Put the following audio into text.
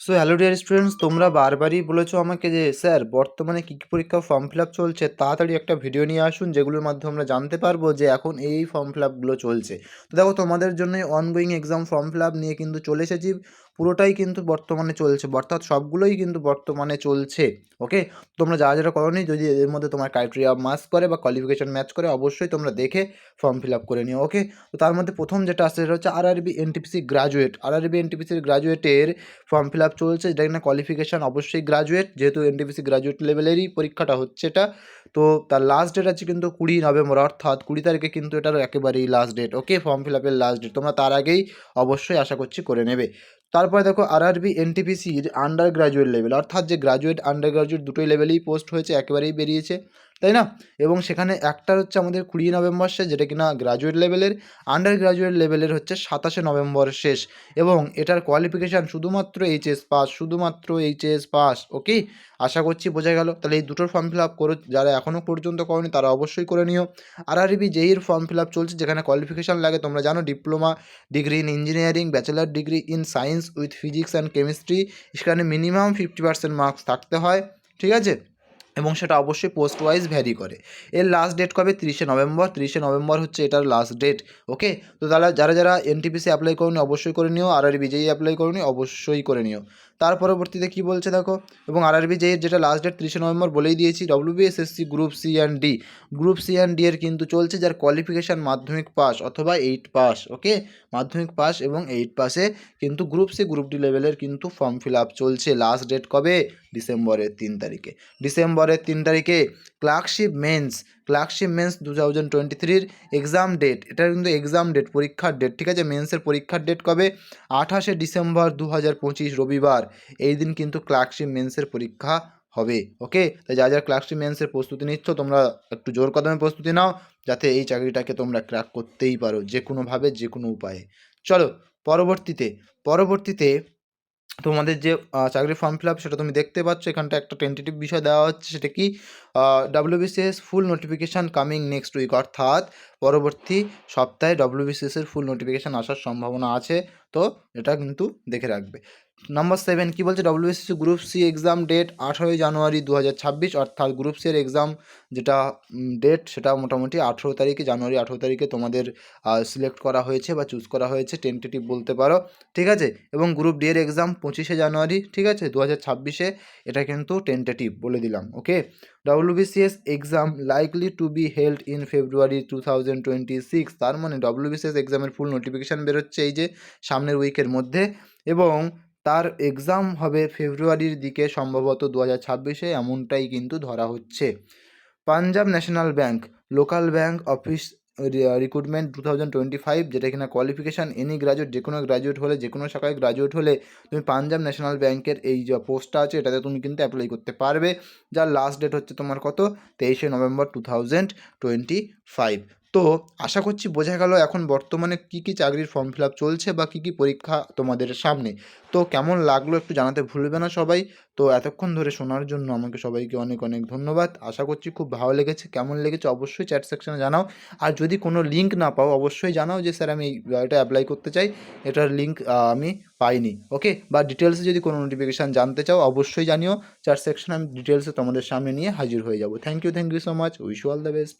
So hello dear students তোমরা বারবারই বলেছ আমাকে যে, স্যার, বর্তমানে কী কী পরীক্ষা ফর্ম ফিল আপ চলছে? তাড়াতাড়ি একটা ভিডিও নিয়ে আসুন, যেগুলোর মাধ্যমে আমরা জানতে পারব যে এখন এই ফর্ম ফিল আপগুলো চলছে। তো দেখো, তোমাদের জন্য ongoing exam form fill up নিয়ে কিন্তু চলে এসেছি। পুরোটাই কিন্তু বর্তমানে চলছে। অর্থাৎ সবগুলোই কিন্তু বর্তমানে চলছে। ওকে তোমরা যারা যারা করোনি, যদি এর মধ্যে তোমার ক্রাইটেরিয়া মাস করে বা কোয়ালিফিকেশন ম্যাচ করে, অবশ্যই তোমরা দেখে ফর্ম ফিল আপ করে নিও। ওকে তো তার মধ্যে প্রথম যেটা আসছে, সেটা হচ্ছে আরআরবি এনটিপিসি গ্রাজুয়েট আর আরআরবি এনটিপিসির গ্রাজুয়েটের ফর্ম ফিল আপ চলছে। যেটা কিনা কোয়ালিফিকেশান অবশ্যই গ্রাজুয়েট যেহেতু এনটিপিসি গ্রাজুয়েট লেভেলেরই পরীক্ষাটা হচ্ছে এটা। তো তার লাস্ট ডেট আছে কিন্তু কুড়ি নভেম্বর, অর্থাৎ কুড়ি তারিখে কিন্তু এটার একেবারেই last date okay form fill আপের লাস্ট ডেট তোমরা তার আগেই অবশ্যই আশা করছি করে নেবে। তারপরে দেখো আরআরবি এনটিপিসির আন্ডার গ্রাজুয়েট লেভেল অর্থাৎ যে গ্রাজুয়েট আন্ডার গ্রাজুয়েট দুটোই লেভেলেই পোস্ট হয়েছে, একেবারেই বেরিয়েছে। তাই না? এবং সেখানে একটা হচ্ছে আমাদের কুড়ি নভেম্বর শেষ, যেটা কিনা গ্রাজুয়েট লেভেলের আন্ডার গ্রাজুয়েট লেভেলের হচ্ছে সাতাশে নভেম্বর শেষ। এবং এটার কোয়ালিফিকেশান শুধুমাত্র এইচএস পাস শুধুমাত্র এইচএস পাস ওকে আশা করছি বোঝা গেল। তাহলে এই দুটোর ফর্ম ফিল আপ করো, যারা এখনও পর্যন্ত করনি তারা অবশ্যই করে নিও। আর আরবি জেইর ফর্ম ফিল আপ চলছে, যেখানে কোয়ালিফিকেশান লাগে, তোমরা জানো diploma degree in engineering bachelor degree in science with physics and chemistry সেখানে মিনিমাম ফিফটি পার্সেন্ট মার্কস থাকতে হয়, ঠিক আছে? এবং সেটা অবশ্যই পোস্ট ওয়াইজ ভ্যারি করে। এর লাস্ট ডেট কবে? তিরিশে নভেম্বর। তিরিশে নভেম্বর হচ্ছে এটার লাস্ট ডেট ওকে তো তাহলে যারা যারা এনটিপিসি অ্যাপ্লাই করুন, অবশ্যই করে নিও। আর আর বিজেই অ্যাপ্লাই করুন, অবশ্যই করে নিও। তার পরবর্তীতে কী বলছে দেখো? এবং আর আর যেটা লাস্ট ডেট তিরিশে নভেম্বর বলেই দিয়েছি WBSSC group C and D group C and D এর কিন্তু চলছে যার কোয়ালিফিকেশান মাধ্যমিক পাস অথবা এইট পাস ওকে মাধ্যমিক পাস এবং এইট পাসে কিন্তু গ্রুপ সি গ্রুপ ডি লেভেলের কিন্তু ফর্ম ফিল আপ চলছে লাস্ট ডেট কবে? ডিসেম্বরের তিন তারিখে। ডিসেম্বরের তিন তারিখে clerkship mains clerkship mains two thousand twenty থ্রির এক্সাম ডেট এটা কিন্তু এক্সাম ডেট পরীক্ষার ডেট ঠিক আছে? মেন্সের পরীক্ষার ডেট কবে? আঠাশে ডিসেম্বর দু হাজার পঁচিশ রবিবার। এই দিন কিন্তু ক্লার্কশিপ মেন্সের পরীক্ষা হবে ওকে তাই যা যা ক্লার্কশিপ মেন্সের প্রস্তুতি নিচ্ছ, তোমরা একটু জোর কদমে প্রস্তুতি নাও, যাতে এই চাকরিটাকে তোমরা ক্র্যাক করতেই পারো যে কোনোভাবে যে কোনো উপায়ে। চলো, পরবর্তীতে পরবর্তীতে তোমাদের যে চাকরির ফর্ম ফিল আপ সেটা তুমি দেখতে পাচ্ছ এখানটা একটা টেন্টেটিভ বিষয় দেওয়া হচ্ছে, সেটা কি? WBCS full notification coming next week অর্থাৎ পরবর্তী সপ্তাহে ডব্লিউবিসিএসের ফুল নোটিফিকেশান আসার সম্ভাবনা আছে, তো এটা কিন্তু দেখে রাখবে। নাম্বার সেভেন কী বলছে? WBCC group C exam date আঠারোই জানুয়ারি দু হাজার ছাব্বিশ, অর্থাৎ গ্রুপ সি এর এক্সাম যেটা ডেট সেটা মোটামুটি আঠেরো তারিখে, জানুয়ারি আঠেরো তারিখে তোমাদের সিলেক্ট করা হয়েছে বা চুজ করা হয়েছে টেন্টেটিভ বলতে পারো, ঠিক আছে? এবং গ্রুপ ডি এর এক্সাম পঁচিশে জানুয়ারি, ঠিক আছে? দু হাজার এটা কিন্তু টেন্টেটিভ বলে দিলাম okay WBCS exam likely to be held in February two thousand twenty six তার মানে ডব্লিউবিসিএস এক্সামের ফুল নোটিফিকেশান বেরোচ্ছে এই যে সামনের উইকের মধ্যে এবং তার এক্সাম হবে ফেব্রুয়ারির দিকে সম্ভবত দু হাজার ছাব্বিশে, এমনটাই কিন্তু ধরা হচ্ছে। Punjab national bank local bank office recruitment two thousand twenty five যেটা কিনা কোয়ালিফিকেশান এনি গ্রাজুয়েট যে কোনো গ্রাজুয়েট হলে যে কোনো শাখায় গ্রাজুয়েট হলে, তুমি পাঞ্জাব ন্যাশনাল ব্যাঙ্কের এই যে পোস্টটা আছে, এটাতে তুমি কিন্তু অ্যাপ্লাই করতে পারবে। যার লাস্ট ডেট হচ্ছে তোমার কত? তেইশে November two thousand twenty five তো আশা করছি বোঝা গেল এখন বর্তমানে কী কী চাকরির ফর্ম ফিল আপ চলছে বা কী কী পরীক্ষা তোমাদের সামনে। তো কেমন লাগল একটু জানাতে ভুলবে না সবাই। তো এতক্ষণ ধরে শোনার জন্য আমাকে সবাইকে অনেক অনেক ধন্যবাদ। আশা করছি খুব ভালো লেগেছে। কেমন লেগেছে অবশ্যই চ্যাট সেকশনে জানাও। আর যদি কোনো লিঙ্ক না পাও, অবশ্যই জানাও যে স্যার আমি এটা অ্যাপ্লাই করতে চাই। এটার লিঙ্ক আমি পাইনি। ওকে বা ডিটেলসে যদি কোনো নোটিফিকেশান জানতে চাও, অবশ্যই জানিও। চ্যাট সেকশনে আমি ডিটেলসে তোমাদের সামনে নিয়ে হাজির হয়ে যাব। Thank you thank you so much wish all the best